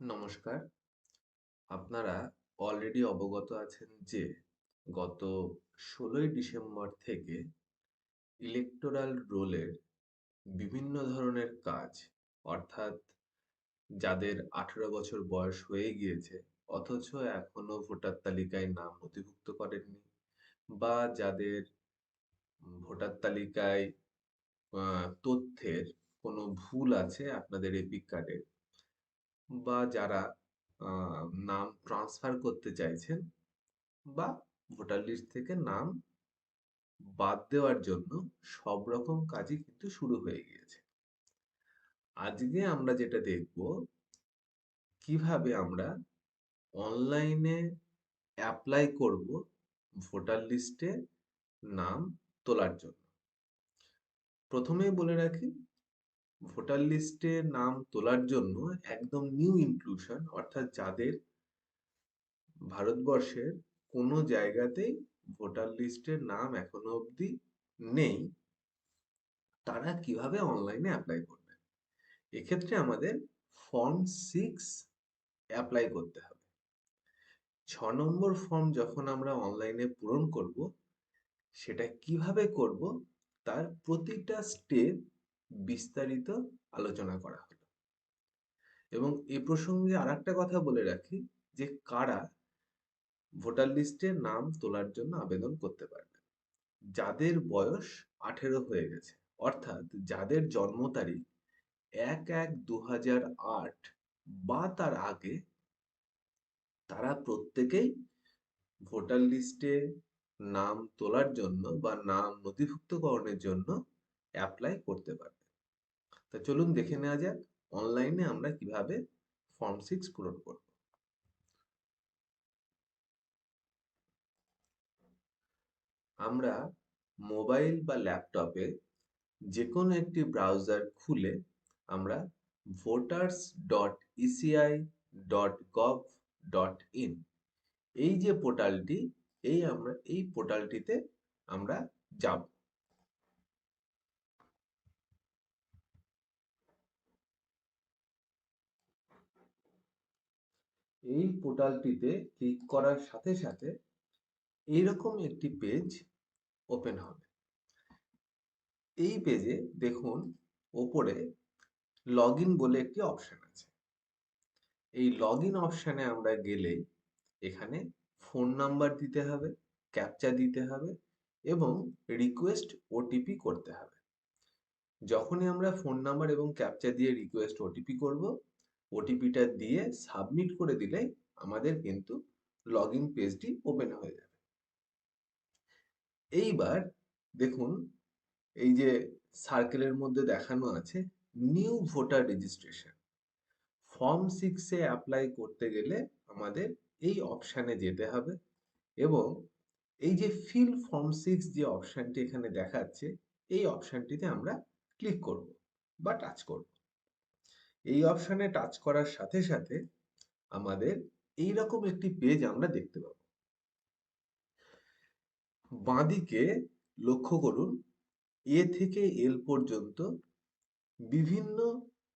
নমস্কার। আপনারা অলরেডি অবগত আছেন যে, গত ১৬ই ডিসেম্বর থেকে ইলেকটোরাল রোলের বিভিন্ন ধরনের কাজ, অর্থাৎ যাদের ১৮ বছর বয়স হয়ে গিয়েছে, অথচ এখনও ভোটার তালিকায় নাম নথিভুক্ত করেননি বা যাদের ভোটার তালিকায় তথ্যের কোনো ভুল আছে আপনাদের এপিক কার্ডে বা যারা নাম ট্রান্সফার করতে চাইছেন বা ভোটার লিস্ট থেকে নাম বাদ দেওয়ার জন্য সব রকম কাজই কিন্তু শুরু হয়ে গিয়েছে। আজকে আমরা যেটা দেখব, কীভাবে আমরা অনলাইনে অ্যাপ্লাই করব ভোটার লিস্টে নাম তোলার জন্য। প্রথমেই বলে রাখি ভোটার লিস্টে নাম তোলার জন্য একদম নিউ ইনক্লুশন অর্থাৎ যাদের ভারতবর্ষের কোনো জায়গাতেই ভোটার লিস্টে নাম এখনও অবধি নেই, তারা কীভাবে অনলাইনে এপ্লাই করবেন? এক্ষেত্রে আমাদের ফর্ম সিক্স অ্যাপ্লাই করতে হবে। ছ নম্বর ফর্ম যখন আমরা অনলাইনে পূরণ করব, সেটা কীভাবে করব তার প্রতিটা স্টেপ বিস্তারিত আলোচনা করা হলো। এবং এ প্রসঙ্গে আরেকটা কথা বলে রাখি যে, কারা ভোটার লিস্টে নাম তোলার জন্য আবেদন করতে পারবেন। যাদের বয়স ১৮ হয়ে গেছে, অর্থাৎ যাদের জন্ম তারিখ ১-১-২০০৮ বা তার আগে, তারা প্রত্যেকেই ভোটার লিস্টে নাম তোলার জন্য বা নাম নথিভুক্তকরণের জন্য এপ্লাই করতে পারবে। তা চলুন দেখে নেওয়া যাক অনলাইনে আমরা কীভাবে ফর্ম 6 পূরণ করব। আমরা মোবাইল বা ল্যাপটপে যে কোনো একটি ব্রাউজার খুলে আমরা voters.eci.gov.in এই যে পোর্টালটি এই আমরা, এই পোর্টালটিতে আমরা যাব। এই পোর্টালটিতে ক্লিক করার সাথে সাথে এইরকম একটি পেজ ওপেন হবে। এই পেজে দেখুন ওপরে লগইন বলে একটি অপশন আছে। এই লগইন অপশনে আমরা গেলেই এখানে ফোন নাম্বার দিতে হবে, ক্যাপচা দিতে হবে এবং রিকোয়েস্ট ওটিপি করতে হবে। যখনই আমরা ফোন নাম্বার এবং ক্যাপচা দিয়ে রিকোয়েস্ট ওটিপি করব, ওটিপিটা দিয়ে সাবমিট করে দিলেই আমাদের কিন্তু লগইন পেজটি ওপেন হয়ে যাবে। এইবার দেখুন, এই যে সার্কেলের মধ্যে দেখানো আছে নিউ ভোটার রেজিস্ট্রেশন। ফর্ম 6 এ এপ্লাই করতে গেলে আমাদের এই অপশানে যেতে হবে এবং এই যে ফিল ফর্ম 6 যে অপশানটি এখানে দেখাচ্ছে, এই অপশানটিতে আমরা ক্লিক করব বা টাচ করব। এই অপশানে টাচ করার সাথে সাথে আমাদের এইরকম একটি পেজ আমরা দেখতে পাবো। বাঁদিকে লক্ষ্য করুন এ থেকে এল পর্যন্ত বিভিন্ন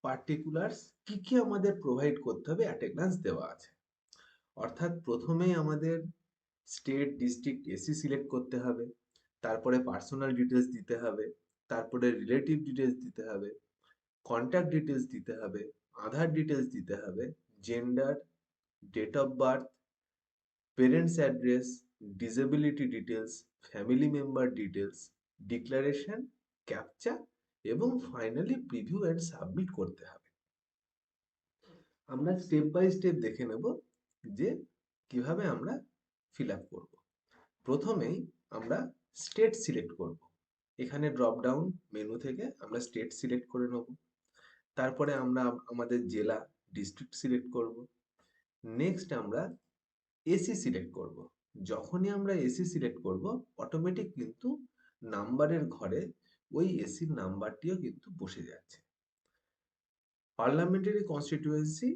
পার্টিকুলার্স কি, কি আমাদের প্রোভাইড করতে হবে অ্যাটেন্ডেন্স দেওয়া আছে। অর্থাৎ প্রথমেই আমাদের স্টেট, ডিস্ট্রিক্ট, এসি সিলেক্ট করতে হবে। তারপরে পার্সোনাল ডিটেইলস দিতে হবে। তারপরে রিলেটিভ ডিটেইলস দিতে হবে। কনট্যাক্ট ডিটেলস দিতে হবে। আধার ডিটেলস দিতে হবে। Gender, date of birth, parents address, disability details family member details declaration, captcha এবং ফাইনালি প্রিভিউ অ্যান্ড সাবমিট করতে হবে। আমরা স্টেপ বাই স্টেপ দেখে নেব যে কীভাবে আমরা ফিল আপ করব। প্রথমেই আমরা স্টেট সিলেক্ট করব। এখানে ড্রপ ডাউন মেনু থেকে আমরা স্টেট সিলেক্ট করে নেব। তারপরে আমরা আমাদের জেলা, ডিস্ট্রিক্ট সিলেক্ট করব। নেক্সট আমরা এসি সিলেক্ট করব। যখনই আমরা এসি সিলেক্ট করব অটোমেটিক কিন্তু নাম্বারের ঘরে ওই এসির নাম্বারটিও কিন্তু বসে যাচ্ছে। পার্লামেন্টারি কনস্টিটিউয়েন্সি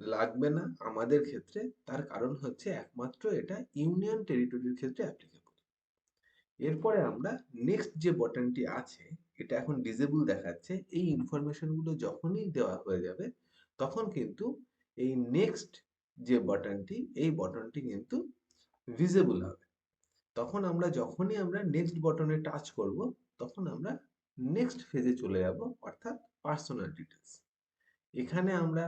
লাগবে না আমাদের ক্ষেত্রে তার কারণ হচ্ছে একমাত্র এটা ইউনিয়ন টেরিটরির ক্ষেত্রে অ্যাপ্লিকেবল। এরপরে আমরা নেক্সট যে বাটনটি আছে এটা এখন ডিসেবল দেখাচ্ছে, এই ইনফরমেশনগুলো যখনই দেওয়া হয়ে যাবে, তখন কিন্তু এই নেক্সট যে বাটনটি এই বাটনটি কিন্তু ভিজিবল হবে। তখন আমরা যখনই আমরা নেক্সট বাটনে টাচ করব, তখন আমরা নেক্সট ফেজে চলে যাব, অর্থাৎ পার্সোনাল ডিটেলস এখানে আমরা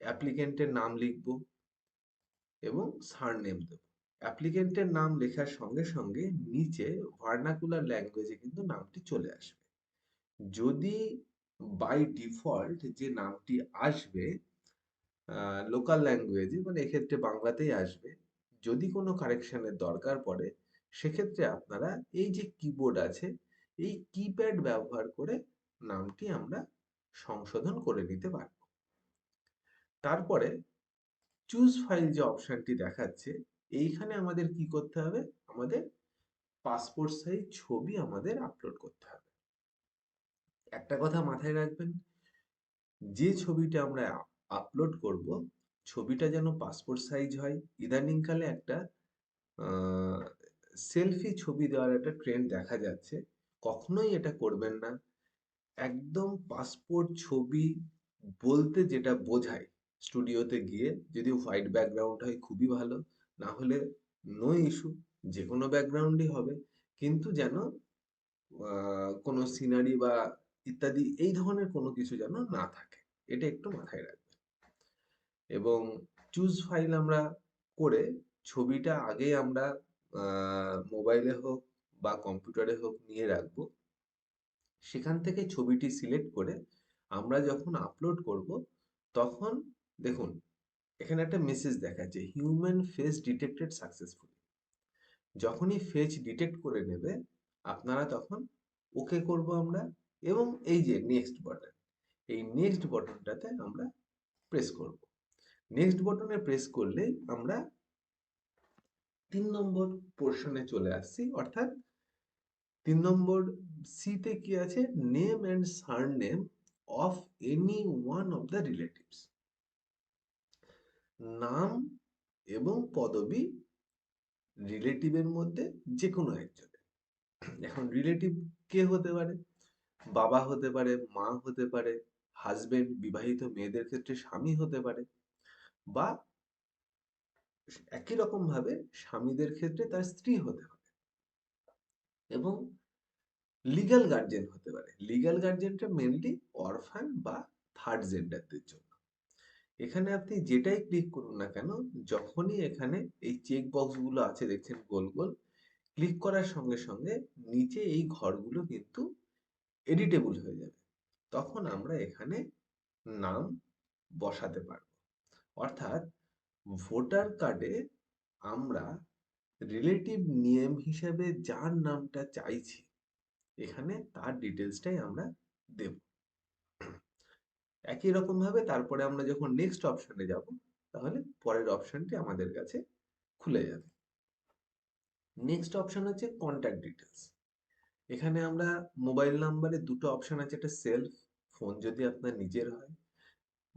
অ্যাপ্লিকেন্টের নাম লিখব এবং সারনেম দেব। অ্যাপ্লিকেন্টের নাম লেখার সঙ্গে সঙ্গে নিচে ভার্নাকুলার ল্যাঙ্গুয়েজে কিন্তু নামটি চলে আসবে। যদি বাই ডিফল্ট যে নামটি আসবে লোকাল ল্যাঙ্গুয়েজে মানে এক্ষেত্রে বাংলাতেই আসবে, যদি কোনো কারেকশনের দরকার পড়ে, সেক্ষেত্রে আপনারা এই যে কিবোর্ড আছে, এই কিপ্যাড ব্যবহার করে নামটি আমরা সংশোধন করে নিতে পারব। তারপরে চুজ ফাইল যে অপশনটি দেখাচ্ছে এইখানে আমাদের কি করতে হবে? আমাদের পাসপোর্ট সাইজ ছবি আমাদের আপলোড করতে হবে। একটা কথা মাথায় রাখবেন, যে ছবিটা আমরা আপলোড করব, ছবিটা যেন পাসপোর্ট সাইজ হয়। ইদানিংকালে একটা সেলফি ছবি দেওয়ার একটা ট্রেন্ড দেখা যাচ্ছে। কখনোই এটা করবেন না। একদম পাসপোর্ট ছবি বলতে যেটা বোঝায় স্টুডিওতে গিয়ে। যদি হোয়াইট ব্যাকগ্রাউন্ড হয়, খুবই ভালো। না হলে নো ইস্যু যে কোনো ব্যাকগ্রাউন্ডই হবে। কিন্তু যেন কোনো সিনারি বা ইত্যাদি, এই ধরনের কোনো কিছু যেন না থাকে। এটা একটু মাথায় রাখবেন। এবং চুজ ফাইল আমরা করে ছবিটা আগে আমরা মোবাইলে হোক বা কম্পিউটারে হোক নিয়ে রাখব। সেখান থেকে ছবিটি সিলেক্ট করে আমরা যখন আপলোড করব, তখন দেখুন এখানে একটা মেসেজ দেখাচ্ছে হিউম্যান ফেস ডিটেক্টেড সাকসেসফুলি যখনই ফেস ডিটেক্ট করে নেবে, আপনারা তখন ওকে করব আমরা এবং এই যে নেক্সট বাটন এই নেক্সট বাটনটাতে আমরা প্রেস করব। নেক্সট বাটনে প্রেস করলে আমরা তিন নম্বর পোর্শনে চলে আসছি, অর্থাৎ তিন নম্বর সিতে কি আছে? Name and surname of any one of the relatives নাম এবং পদবি রিলেটিভের মধ্যে যে কোনো একজনের। এখন রিলেটিভ কে হতে পারে? বাবা হতে পারে, মা হতে পারে হাজবেন্ড বিবাহিত মেয়েদের ক্ষেত্রে স্বামী হতে পারে বা একই রকম ভাবে স্বামীদের ক্ষেত্রে তার স্ত্রী হতে পারে এবং লিগ্যাল গার্জেন হতে পারে। লিগ্যাল গার্জেনটা মেনলি অরফান বা থার্ড জেন্ডারদের জন্য। এখানে আপনি যেটাই ক্লিক করুন না কেন যখনই এখানে এই চেক বক্সগুলো আছে দেখছেন গোল গোল ক্লিক করার সঙ্গে সঙ্গে নিচে এই ঘরগুলো কিন্তু এডিটেবল হয়ে যাবে। তখন আমরা এখানে নাম বসাতে পারব। অর্থাৎ ভোটার কার্ডে আমরা রিলেটিভ নেম হিসেবে যার নামটা চাইছি এখানে তার ডিটেলসটাই আমরা দেব। একই রকম ভাবে তারপরে আমরা যখন নেক্সট অপশনে যাব, তাহলে পরের অপশনটি আমাদের কাছে খুলে যাবে। নেক্সট অপশন হচ্ছে কন্ট্যাক্ট ডিটেলস এখানে আমরা মোবাইল নাম্বারে দুটো অপশন আছে, একটা সেলফ ফোন যদি আপনার নিজের হয়,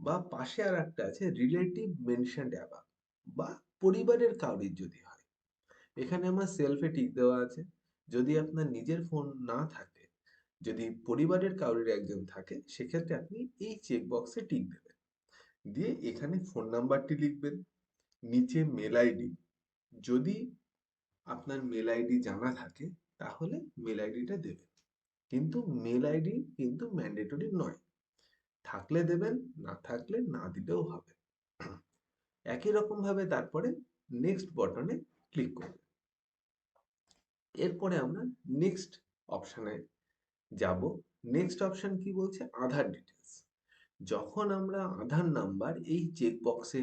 বা পাশে আর একটা আছে রিলেটিভ মেনশনড অ্যাবাভ বা পরিবারের কাউরির যদি হয়। এখানে আমার সেলফে টিক দেওয়া আছে। যদি আপনার নিজের ফোন না থাকে যদি পরিবারের কাউরির একজন থাকে, সেক্ষেত্রে আপনি এই চেক বক্সে টিক দেবেন। দিয়ে এখানে ফোন নাম্বারটি লিখবেন, নিচে মেল আইডি যদি আপনার মেল আইডি জানা থাকে, তাহলে মেল আইডিটা দেবেন। কিন্তু মেল আইডি কিন্তু ম্যান্ডেটরি নয়। থাকলে দেবেন, না থাকলে না দিলেও হবে। একই রকম ভাবে তারপরে নেক্সট বটনে ক্লিক করবেন। এরপরে আমরা নেক্সট অপশানে যাব। নেক্সট অপশন কি বলছে? আধার ডিটেলস যখন আমরা আধার নাম্বার এই চেক বক্সে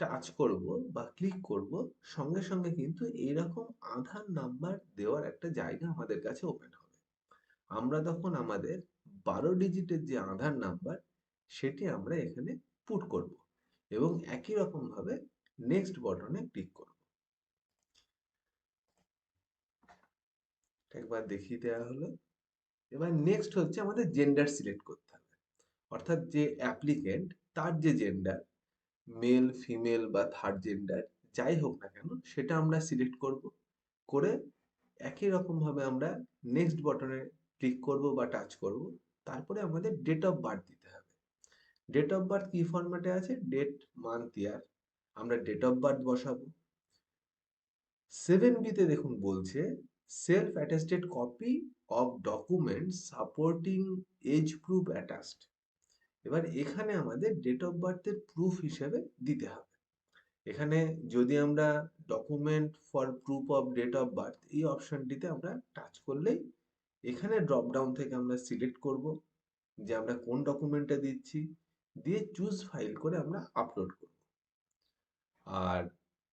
টাচ করব বা ক্লিক করব, সঙ্গে সঙ্গে কিন্তু এইরকম আধার নাম্বার দেওয়ার একটা জায়গা আমাদের কাছে ওপেন হবে। আমরা তখন আমাদের বারো ডিজিটের যে আধার নাম্বার সেটি আমরা এখানে পুট করব এবং একই রকম ভাবে নেক্সট বটনে ক্লিক করব। একবার দেখিয়ে দেওয়া হলো। এবার নেক্সট হচ্ছে আমাদের জেন্ডার সিলেক্ট করতে হবে। অর্থাৎ যে অ্যাপ্লিকেন্ট তার যে জেন্ডার মেল ফিমেল বা থার্ড জেন্ডার যাই হোক না কেন, সেটা আমরা সিলেক্ট করব। করে একই রকমভাবে আমরা নেক্সট বটনে ক্লিক করব বা টাচ করব। তারপরে আমাদের ডেট অফ বার্থ দিতে হবে। ডেট অফ বার্থ কি ফরম্যাটে আছে? ডেট মান্থ ইয়ার আমরা ডেট অফ বার্থ বসাবো। সেভেন বিতে দেখুন বলছে self attested copy of document supporting age proof attached এবার এখানে আমাদের ডেট অফ বার্থের প্রুফ হিসেবে দিতে হবে। এখানে যদি আমরা document for proof of date of birth এই অপশনটিতে আমরা টাচ করলেই এখানে ড্রপ ডাউন থেকে আমরা সিলেক্ট করব যে আমরা কোন ডকুমেন্টটা দিচ্ছি, দিয়ে চুজ ফাইল করে আমরা আপলোড করব। আর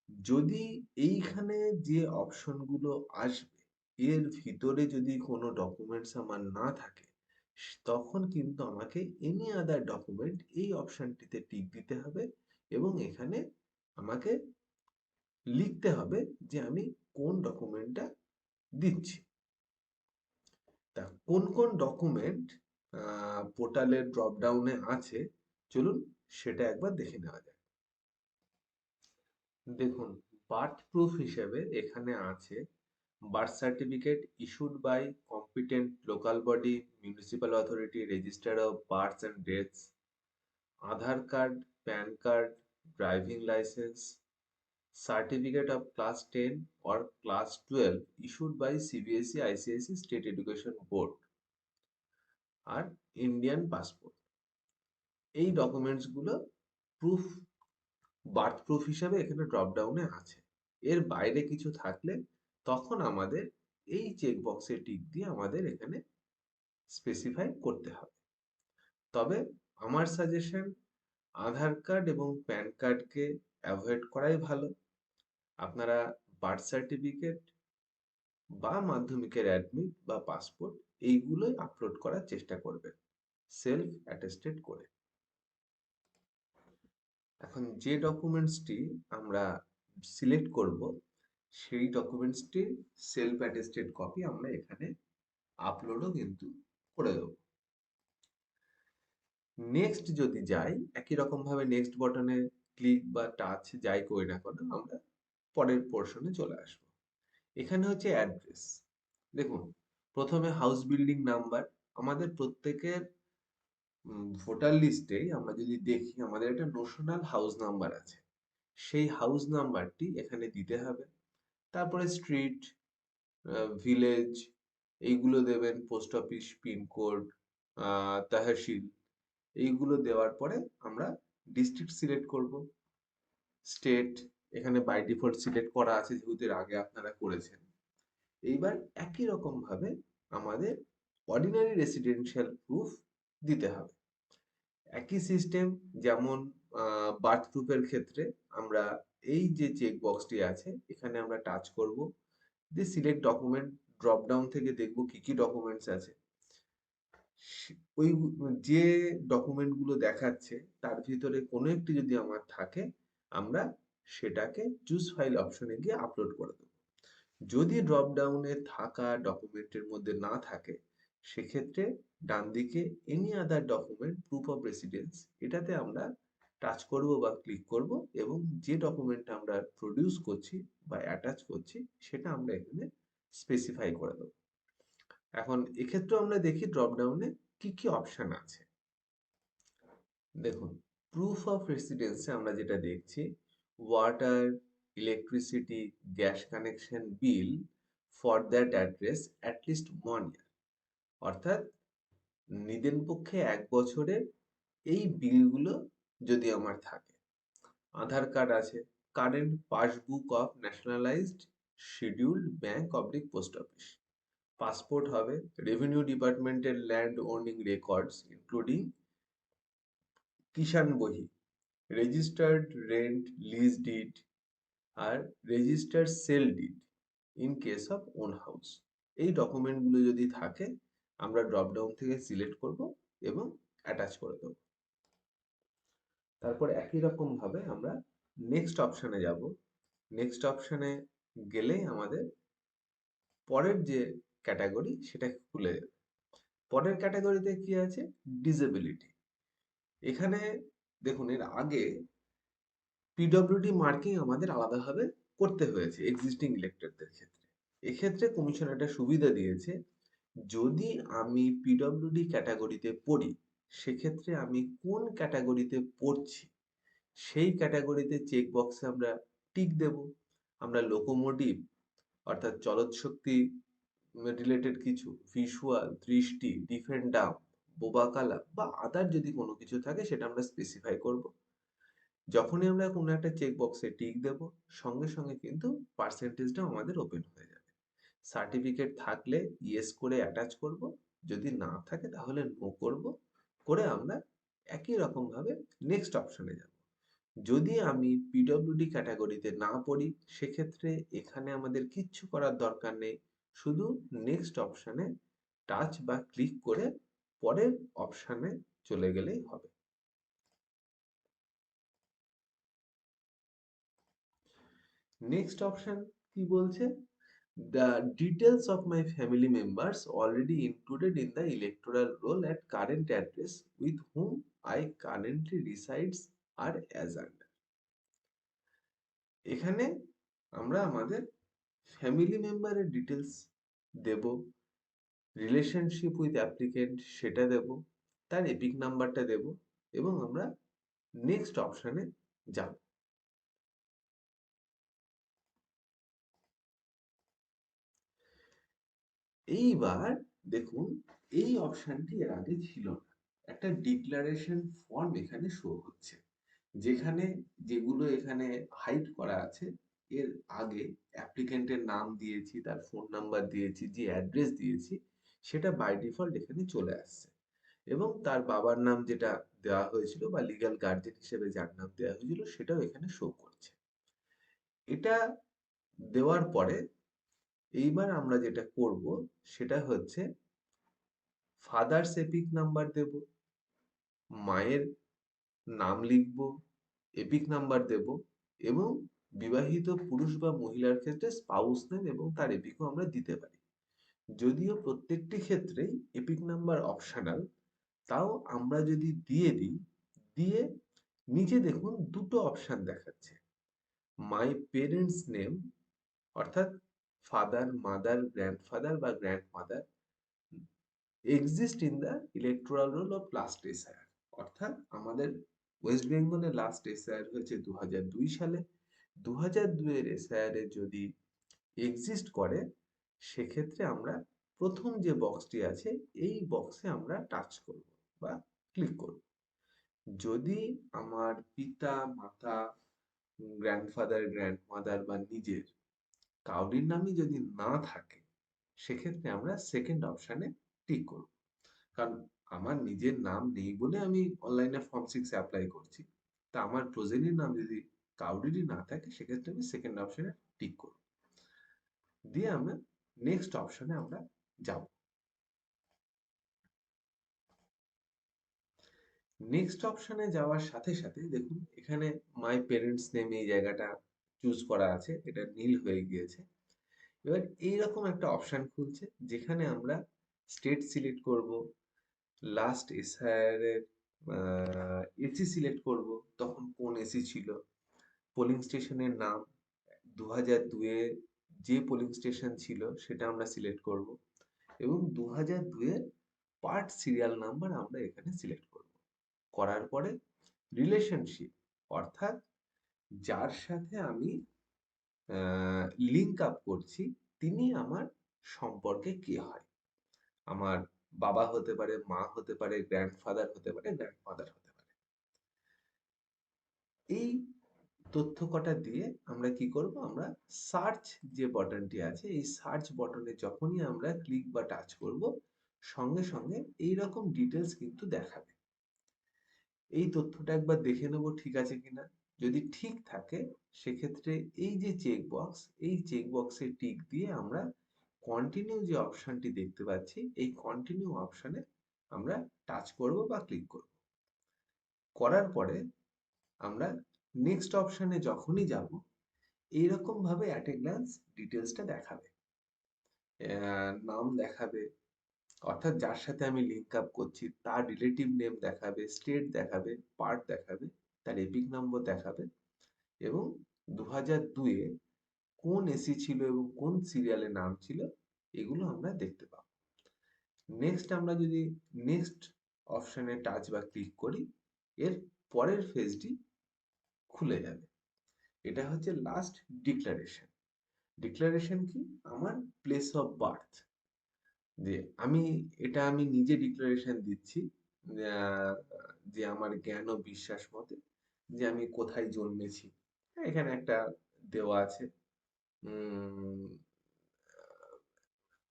যদি এইখানে যে অপশনগুলো আসবে এর ভিতরে যদি কোনো ডকুমেন্টস আমার না থাকে তখন কিন্তু আমাকে এনি আদার ডকুমেন্ট এই অপশনটিতে টিক দিতে হবে এবং এখানে আমাকে লিখতে হবে যে আমি কোন ডকুমেন্টটা দিচ্ছি। তা কোন কোন ডকুমেন্ট পোর্টালের ড্রপ ডাউনে আছে, চলুন সেটা একবার দেখে নেওয়া যাক। দেখুন বার্থ প্রুফ হিসেবে এখানে আছে birth certificate issued by competent local body municipal authority register of births and deaths Aadhaar card PAN card driving licence certificate of class ten or class twelve issued by CBSE ICSE state education board R Indian passport এই ডকুমেন্টসগুলো proof birth proof হিসাবে এখানে drop ডাউনে আছে। এর বাইরে কিছু থাকলে তখন আমাদের এই চেক বক্সে টিক দিয়ে আমাদের এখানে স্পেসিফাই করতে হবে। তবে আমার সাজেশন আধার কার্ড এবং প্যান কার্ডকে অ্যাভয়েড করাই ভালো। আপনারা বার্থ সার্টিফিকেট বা মাধ্যমিকের অ্যাডমিট বা পাসপোর্ট এইগুলোই আপলোড করার চেষ্টা করবেন সেলফ অ্যাটেস্টেড করে। এখন যে ডকুমেন্টসটি আমরা সিলেক্ট করব সেই ডকুমেন্টসটি সেলফ অ্যাটেস্টেড কপি আমরা এখানে আপলোডও কিন্তু করে দেব। নেক্সট যদি যাই, একই রকম ভাবে নেক্সট বটনে ক্লিক বা টাচ যাই করি না কেন, আমরা পরের পোর্শনে চলে আসব। এখানে হচ্ছে অ্যাড্রেস দেখুন, প্রথমে হাউস বিল্ডিং নাম্বার আমাদের প্রত্যেকের ভোটার লিস্টে আমরা যদি দেখি, আমাদের একটা নোশনাল হাউস নাম্বার আছে। সেই হাউস নাম্বারটি এখানে দিতে হবে। তারপরে স্ট্রিট ভিলেজ এইগুলো দেবেন পোস্ট অফিস পিনকোড তহসিল, এইগুলো দেওয়ার পরে আমরা ডিস্ট্রিক্ট সিলেক্ট করব। স্টেট এখানে বাই ডিফল্ট সিলেক্ট করা আছে, যেহেতু এর আগে আপনারা করেছেন। এইবার একই রকম ভাবে আমাদের অর্ডিনারি রেসিডেন্সিয়াল প্রুফ দিতে হবে। একই সিস্টেম যেমন বার্থ প্রুফের ক্ষেত্রে আমরা এই যে চেক বক্সটি আছে, এখানে আমরা টাচ করব। দিয়ে সিলেক্ট ডকুমেন্ট ড্রপ ডাউন থেকে দেখব কি কি ডকুমেন্টস আছে। ওই যে ডকুমেন্টগুলো দেখাচ্ছে, তার ভিতরে কোনো একটি যদি আমার থাকে, আমরা সেটাকে চুজ ফাইল অপশনে গিয়ে আপলোড করে দেবো। যদি ড্রপ ডাউনে থাকা ডকুমেন্টের মধ্যে না থাকে, সেক্ষেত্রে ডান দিকে any other document proof of residence এটাতে আমরা টাচ করব বা ক্লিক করব এবং যে ডকুমেন্টটা আমরা প্রডিউস করছি বা অ্যাটাচ করছি সেটা আমরা এখানে স্পেসিফাই করে দেবো। এখন এক্ষেত্রেও আমরা দেখি ড্রপ ডাউনে কি কি অপশন আছে। দেখুন প্রুফ অফ রেসিডেন্সে আমরা যেটা দেখছি water electricity gas connection bill for that address at least one year অর্থাৎ নিদেন পক্ষে এক বছরের এই বিলগুলো যদি আমার থাকে। আধার কার্ড আছে। Current passbook of nationalised scheduled bank oblique post office. Passport হবে। রেভিনিউ ডিপার্টমেন্টের land owning records including Kisan Bahi. Registered rent, lease deed R registered sale deed in case of own house. এই ডকুমেন্টগুলো যদি থাকে, আমরা dropdown থেকে select করব এবং অ্যাটাচ করে দেব। তারপর একই রকম ভাবে আমরা নেক্সট অপশানে যাব। নেক্সট অপশানে গেলে আমাদের পরের যে ক্যাটাগরি সেটা খুলে যাবে পরের ক্যাটাগরিতে কি আছে? ডিসেবিলিটি এখানে দেখুন, এর আগে পিডব্লিউডি মার্কিং আমাদের আলাদাভাবে করতে হয়েছে এক্সিস্টিং ইলেক্টেডদের ক্ষেত্রে। এক্ষেত্রে কমিশন একটা সুবিধা দিয়েছে, যদি আমি পিডব্লিউডি ক্যাটাগরিতে পড়ি সেক্ষেত্রে আমি কোন ক্যাটাগরিতে পড়ছি? সেই ক্যাটাগরিতে চেক বক্সে আমরা টিক দেব। আমরা লোকোমোটিভ অর্থাৎ চলৎশক্তি রিলেটেড কিছু ভিজুয়াল দৃষ্টি ডিফেন্ড ডাম বোবাকালা বা আদার যদি কোনো কিছু থাকে সেটা আমরা স্পেসিফাই করব। যখনই আমরা কোনো একটা চেক বক্সে টিক দেব, সঙ্গে সঙ্গে কিন্তু পার্সেন্টেজটাও আমাদের ওপেন হয়ে যাবে। সার্টিফিকেট থাকলে ইয়েস করে অ্যাটাচ করব। যদি না থাকে তাহলে নো করব। করে আমরা একই রকমভাবে নেক্সট অপশনে যাব। যদি আমি পিডব্লিউডি ক্যাটাগরিতে না পড়ি, সেক্ষেত্রে এখানে আমাদের কিচ্ছু করার দরকার নেই। শুধু নেক্সট অপশানে টাচ বা ক্লিক করে পরের অপশানে চলে গেলেই হবে। নেক্সট অপশন কি বলছে? The details of my family members already included in the electoral roll at current address with whom I currently resides are as under এখানে আমরা আমাদের ফ্যামিলি মেম্বারের ডিটেলস দেব রিলেশনশিপ উইথ অ্যাপ্লিকেন্ট সেটা দেব তার এপিক নাম্বারটা দেব এবং আমরা নেক্সট অপশানে যাব এইবার দেখুন, এই অপশানটি এর আগে ছিল না। একটা ডিক্লারেশন ফর্ম এখানে শো হচ্ছে, যেখানে যেগুলো এখানে হাইড করা আছে, এর আগে অ্যাপ্লিকেন্টের নাম দিয়েছি, তার ফোন নাম্বার দিয়েছি, যে অ্যাড্রেস দিয়েছি, সেটা বাই ডিফল্ট এখানে চলে আসছে। এবং তার বাবার নাম যেটা দেওয়া হয়েছিল বা লিগ্যাল গার্জেন হিসেবে যার নাম দেওয়া হয়েছিল, সেটাও এখানে শো করছে। এটা দেওয়ার পরে এইবার আমরা যেটা করব, সেটা হচ্ছে ফাদার এপিক নাম্বার দেব, মায়ের নাম লিখব এপিক নাম্বার দেব এবং বিবাহিত পুরুষ বা মহিলার ক্ষেত্রে স্পাউস নেম এবং তার এপিকও আমরা দিতে পারি। যদিও প্রত্যেকটি ক্ষেত্রেই এপিক নাম্বার অপশনাল তাও আমরা যদি দিয়ে দিই, দিয়ে নিচে দেখুন দুটো অপশান দেখাচ্ছে। মাই পেরেন্টস নেম অর্থাৎ ফাদার মাদার গ্র্যান্ডফাদার বা grandmother exist in the electoral roll of last SIR অর্থাৎ আমাদের ওয়েস্ট বেঙ্গলের লাস্ট এসআইআর হয়েছে দু দুই সালে। দু হাজার দুইয়ের এসআইআরে যদি এক্সিস্ট করে, সেক্ষেত্রে আমরা প্রথম যে বক্সটি আছে, এই বক্সে আমরা টাচ করব বা ক্লিক করব। যদি আমার পিতা, মাতা গ্র্যান্ডফাদার গ্র্যান্ডমাদার বা নিজের কাউরির নামই যদি না থাকে, সেক্ষেত্রে আমরা সেকেন্ড অপশানে টিক করব। কারণ আমার নিজের নাম নেই বলে আমি অনলাইনে ফর্ম সিক্স অ্যাপ্লাই করছি। তা আমার প্রজেনির নাম যদি কাউরিরই না থাকে, সেক্ষেত্রে আমি সেকেন্ড অপশানে টিক করব। দিয়ে আমরা নেক্সট অপশানে আমরা যাব। নেক্সট অপশানে যাওয়ার সাথে সাথে দেখুন, এখানে মাই পেরেন্টস নেম এই জায়গাটা চুজ করা আছে, এটা নীল হয়ে গিয়েছে। এবার এইরকম একটা অপশান খুলছে, যেখানে আমরা স্টেট সিলেক্ট করব লাস্ট এসআইআরের এসি সিলেক্ট করব, তখন কোন এসি ছিল পোলিং স্টেশনের নাম দু হাজার দুয়ে যে পোলিং স্টেশন ছিল, সেটা আমরা সিলেক্ট করব, এবং দু হাজার দুয়ের পার্ট সিরিয়াল নাম্বার আমরা এখানে সিলেক্ট করব। করার পরে রিলেশনশিপ অর্থাৎ যার সাথে আমি লিঙ্ক আপ করছি, তিনি আমার সম্পর্কে কে হয়? আমার বাবা হতে পারে, মা হতে পারে গ্র্যান্ডফাদার হতে পারে গ্র্যান্ডমাদার হতে পারে। এই তথ্য কটা দিয়ে আমরা কি করব? আমরা সার্চ যে বাটনটি আছে, এই সার্চ বটনে যখনই আমরা ক্লিক বা টাচ করব, সঙ্গে সঙ্গে এই রকম ডিটেলস কিন্তু দেখাবে। এই তথ্যটা একবার দেখে নেব ঠিক আছে কিনা? যদি ঠিক থাকে, সেক্ষেত্রে এই যে চেক বক্স এই চেক বক্সে টিক দিয়ে আমরা কন্টিনিউ যে অপশানটি দেখতে পাচ্ছি, এই কন্টিনিউ অপশানে আমরা টাচ করব বা ক্লিক করব। করার পরে আমরা নেক্সট অপশানে যখনই যাব, এইরকম ভাবে অ্যাট এ গ্লান্স ডিটেলসটা দেখাবে নাম দেখাবে, অর্থাৎ যার সাথে আমি লিঙ্ক আপ করছি, তার রিলেটিভ নেম দেখাবে স্টেট দেখাবে পার্ট দেখাবে তার এপিক নম্বর দেখাবে এবং দু হাজার দুয়ে কোন এসি ছিল এবং কোন সিরিয়ালের নাম ছিল, এগুলো আমরা দেখতে পাবো। নেক্সট আমরা যদি নেক্সট অপশানে টাচ বা ক্লিক করি, এর পরের ফেজটি খুলে যাবে। এটা হচ্ছে লাস্ট ডিক্লারেশন ডিক্লারেশন কি? আমার প্লেস অফ বার্থ যে আমি, এটা আমি নিজে ডিক্লারেশন দিচ্ছি যে আমার জ্ঞান ও বিশ্বাস মতে যে আমি কোথায় জন্মেছি। এখানে একটা দেওয়া আছে।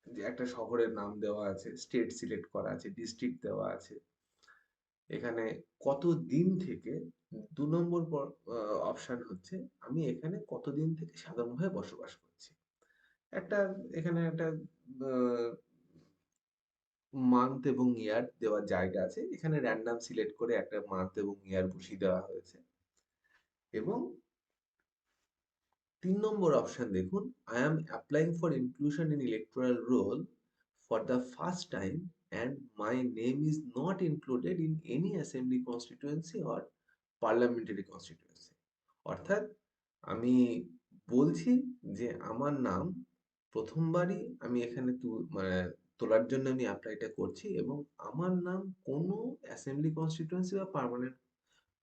যে একটা শহরের নাম দেওয়া আছে স্টেট সিলেক্ট করা আছে ডিস্ট্রিক্ট দেওয়া আছে। এখানে কত দিন থেকে দু নম্বর অপশান হচ্ছে, আমি এখানে কতদিন থেকে সাধারণভাবে বসবাস করছি। একটা, এখানে একটা মান্থ এবং ইয়ার দেওয়ার জায়গা আছে। এখানে র্যান্ডাম সিলেক্ট করে একটা মান্থ এবং ইয়ার বসিয়ে দেওয়া হয়েছে। এবং তিন নম্বর অপশন দেখুন I am applying for inclusion in electoral roll for the first time and my name is not included in any assembly constituency or parliamentary constituency অর্থাৎ আমি বলছি যে আমার নাম প্রথমবারই আমি এখানে মানে তোলার জন্য আমি অ্যাপ্লাইটা করছি এবং আমার নাম কোনো অ্যাসেম্বলি কনস্টিটুয়েন্সি বা পার্মানেন্ট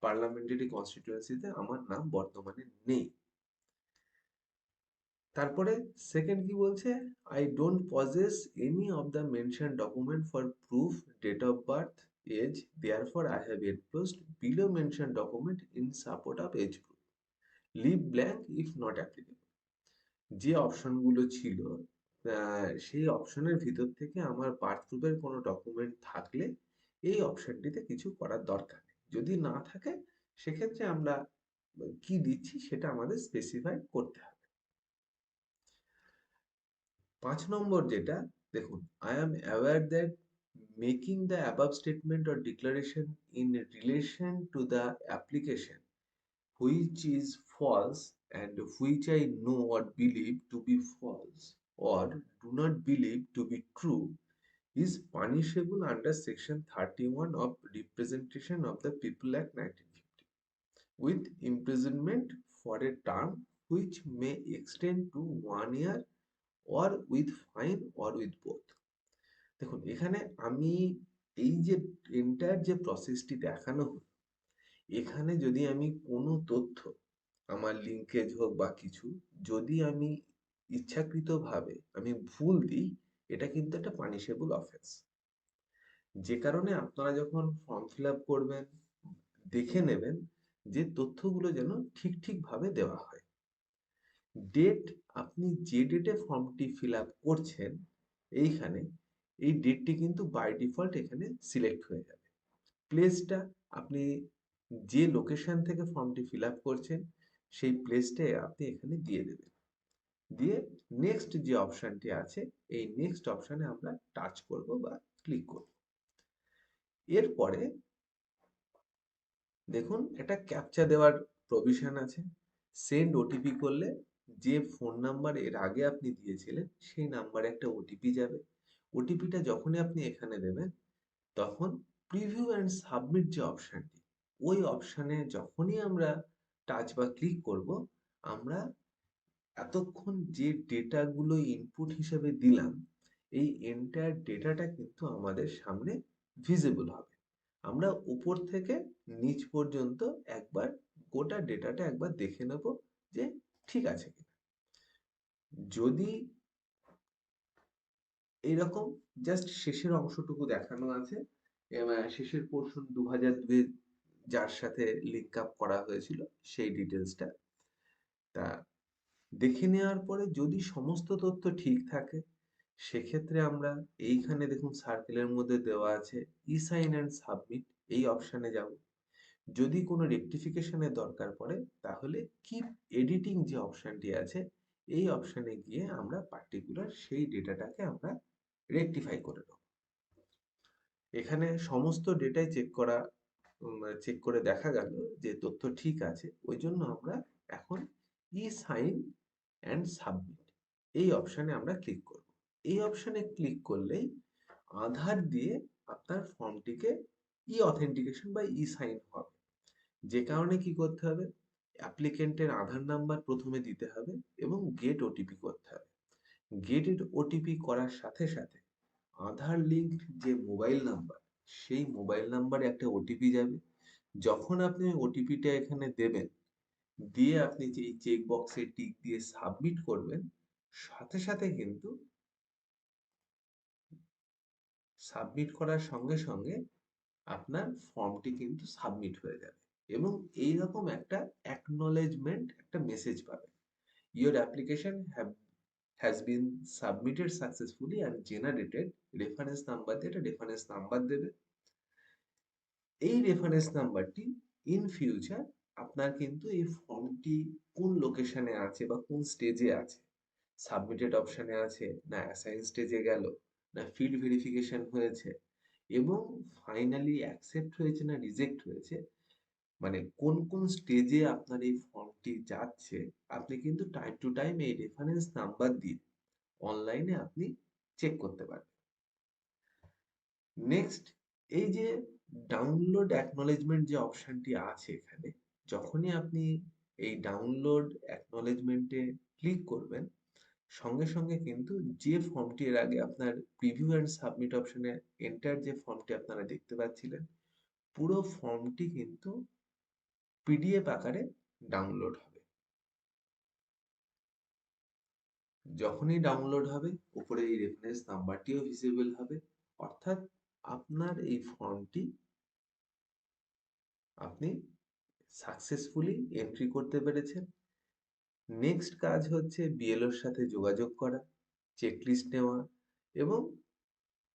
পার্লামেন্টারি কনস্টিটুয়েন্সিতে আমার নাম বর্তমানে নেই। তারপরে সেকেন্ড কি বলছে? I don't possess any of the mention document for proof date of birth age therefore I have enclosed below mention document in support of age proof leave blank if not applicable যে অপশনগুলো ছিল সেই অপশনের ভিতর থেকে আমার birth প্রুফের কোনো document থাকলে এই অপশনটিতে কিছু করার দরকার নেই। যদি না থাকে, সেক্ষেত্রে আমরা কি দিচ্ছি সেটা আমাদের স্পেসিফাই করতে হবে। পাঁচ নম্বর যেটা, দেখুন I am aware that making the above statement or declaration in relation to the application which is false and which I know or believe to be false or do not believe to be true is punishable under section 31 of representation of the people act 1950 with imprisonment for a term which may extend to one year or with fine or with both দেখুন এখানে আমি এই যে entire যে প্রসেসটি দেখানো হলো এখানে যদি আমি কোনো তথ্য আমার লিঙ্কেজ হোক বা কিছু যদি আমি ইচ্ছাকৃতভাবে আমি ভুল দিই, এটা কিন্তু একটা পানিশেবল অফেন্স যে কারণে আপনারা যখন ফর্ম ফিল আপ করবেন, দেখে নেবেন যে তথ্যগুলো যেন ঠিক ঠিকভাবে দেওয়া হয়। ডেট আপনি যে ডেটে ফর্মটি ফিল আপ করছেন, এইখানে এই ডেটটি কিন্তু বাই ডিফল্ট এখানে সিলেক্ট হয়ে যাবে। প্লেসটা আপনি যে লোকেশন থেকে ফর্মটি ফিল আপ করছেন, সেই প্লেসটাই আপনি এখানে দিয়ে দেবেন। দিয়ে নেক্সট যে অপশানটি আছে, এই নেক্সট অপশানে আমরা টাচ করব বা ক্লিক করব। এরপরে দেখুন, একটা ক্যাপচা দেওয়ার প্রভিশন আছে। সেন্ড ওটিপি করলে যে ফোন নাম্বার এর আগে আপনি দিয়েছিলেন, সেই নাম্বারে একটা ওটিপি যাবে। ওটিপিটা যখনই আপনি এখানে দেবেন, তখন প্রিভিউ অ্যান্ড সাবমিট যে অপশানটি ওই অপশানে যখনই আমরা টাচ বা ক্লিক করব, আমরা এতক্ষণ যে ডেটাগুলো ইনপুট হিসেবে দিলাম, এই এন্টায়ার ডেটাটা কিন্তু আমাদের সামনে ভিজিবল হবে। আমরা উপর থেকে নিচ পর্যন্ত একবার গোটা ডেটাটা একবার দেখে নেব যে ঠিক আছে কিনা। যদি এরকম জাস্ট শেষের অংশটুকু দেখানো আছে শেষের পোর্শন দু হাজার দুয়ে যার সাথে লিঙ্ক আপ করা হয়েছিল, সেই ডিটেলসটা তা দেখে নেওয়ার পরে যদি সমস্ত তথ্য ঠিক থাকে, সেক্ষেত্রে আমরা এইখানে দেখুন সার্কেলের মধ্যে দেওয়া আছে ই সাইন অ্যান্ড সাবমিট এই অপশানে যাব। যদি কোনো রেকটিফিকেশনের দরকার পড়ে, তাহলে কিপ এডিটিং যে অপশানটি আছে, এই অপশানে গিয়ে আমরা পার্টিকুলার সেই ডেটাটাকে আমরা রেকটিফাই করে নেব। এখানে সমস্ত ডেটাই চেক করা চেক করে দেখা গেল যে তথ্য ঠিক আছে, ওই জন্য আমরা এখন ই সাইন অ্যান্ড সাবমিট এই অপশানে আমরা ক্লিক করব। এই অপশানে ক্লিক করলেই আধার দিয়ে আপনার ফর্মটিকে ই অথেন্টিকেশন বা ই সাইন হবে। যে কারণে কি করতে হবে? অ্যাপ্লিকেন্টের আধার নাম্বার প্রথমে দিতে হবে এবং গেট ওটিপি করতে হবে। গেট ওটিপি করার সাথে সাথে আধার লিঙ্ক যে মোবাইল নাম্বার সেই মোবাইল নাম্বারে একটা ওটিপি যাবে। যখন আপনি ওটিপিটা এখানে দেবেন দিয়ে আপনি যে চেক বক্সে টিক দিয়ে সাবমিট করবেন, সাথে সাথে কিন্তু সাবমিট করার সঙ্গে সঙ্গে আপনার ফর্মটি কিন্তু সাবমিট হয়ে যাবে এবং এই রকম একটা অ্যাকনোলেজমেন্ট একটা মেসেজ পাবেন। Your application have has been submitted successfully and generated reference number দিয়ে একটা রেফারেন্স নাম্বার দেবে। এই রেফারেন্স নাম্বারটি ইন ফিউচার আপনার কিন্তু এই ফর্মটি কোন লোকেশনে আছে বা কোন স্টেজে আছে? সাবমিটেড অপশনে আছে না অ্যাসাইন স্টেজে গেল না ফিল্ড ভেরিফিকেশন হয়েছে? এবং ফাইনালি অ্যাকসেপ্ট হয়েছে না রিজেক্ট হয়েছে? মানে কোন কোন স্টেজে আপনার এই ফর্মটি যাচ্ছে? আপনি কিন্তু টাইম টু টাইম এই রেফারেন্স নাম্বার দিয়ে অনলাইনে আপনি চেক করতে পারবেন। নেক্সট এই যে ডাউনলোড অ্যাকনলেজমেন্ট যে অপশনটি আছে এখানে যখনই আপনি এই ডাউনলোড অ্যাকনলেজমেন্টে ক্লিক করবেন, সঙ্গে সঙ্গে কিন্তু যে ফর্মটি এর আগে আপনার প্রিভিউ অ্যান্ড সাবমিট অপশনে এন্টার যে ফর্মটি আপনারা দেখতে পাচ্ছিলেন, পুরো ফর্মটি কিন্তু পিডিএফ আকারে ডাউনলোড হবে। যখনই ডাউনলোড হবে, উপরে এই রেফারেন্স নাম্বারটিও ভিজিবল হবে, অর্থাৎ আপনার এই ফর্মটি আপনি সাকসেসফুলি এন্ট্রি করতে পেরেছেন। নেক্সট কাজ হচ্ছে বিএলওর সাথে যোগাযোগ করা চেকলিস্ট নেওয়া এবং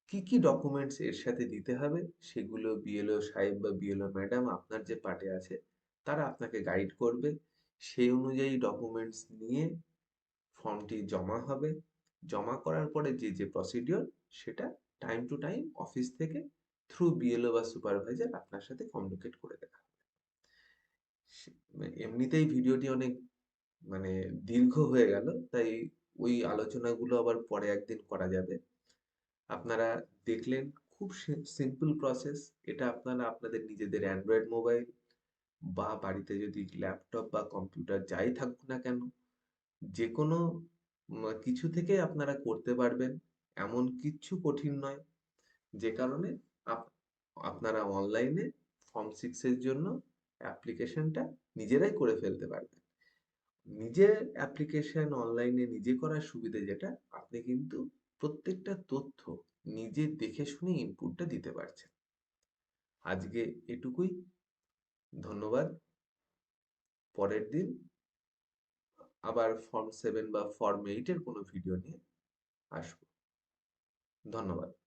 কি কি ডকুমেন্টস এর সাথে দিতে হবে সেগুলো বিএলও সাহেব বা বিএলও ম্যাডাম আপনার যে পার্টে আছে তারা আপনাকে গাইড করবে। সেই অনুযায়ী ডকুমেন্টস নিয়ে ফর্মটি জমা হবে। জমা করার পরে যে যে প্রসিডিওর সেটা টাইম টু টাইম অফিস থেকে থ্রু বিএলও বা সুপারভাইজার আপনার সাথে কমিউনিকেট করে হবে এমনিতেই ভিডিওটি অনেক মানে দীর্ঘ হয়ে গেল, তাই ওই আলোচনাগুলো আবার পরে একদিন করা যাবে। আপনারা দেখলেন খুব সিম্পল প্রসেস এটা আপনারা আপনাদের নিজেদের অ্যান্ড্রয়েড মোবাইল বা বাড়িতে যদি ল্যাপটপ বা কম্পিউটার যাই থাকুক না কেন যে কোনো কিছু থেকে আপনারা করতে পারবেন, এমন কিচ্ছু কঠিন নয়। যে কারণে আপনারা অনলাইনে ফর্ম সিক্সের জন্য অ্যাপ্লিকেশনটা নিজেরাই করে ফেলতে পারবেন। নিজের অ্যাপ্লিকেশন অনলাইনে নিজে করার সুবিধে যেটা, আপনি কিন্তু প্রত্যেকটা তথ্য নিজে দেখে শুনে ইনপুটটা দিতে পারছেন। আজকে এটুকুই। ধন্যবাদ। পরের দিন আবার ফর্ম সেভেন বা ফর্ম এইটের কোনো ভিডিও নিয়ে আসব। ধন্যবাদ।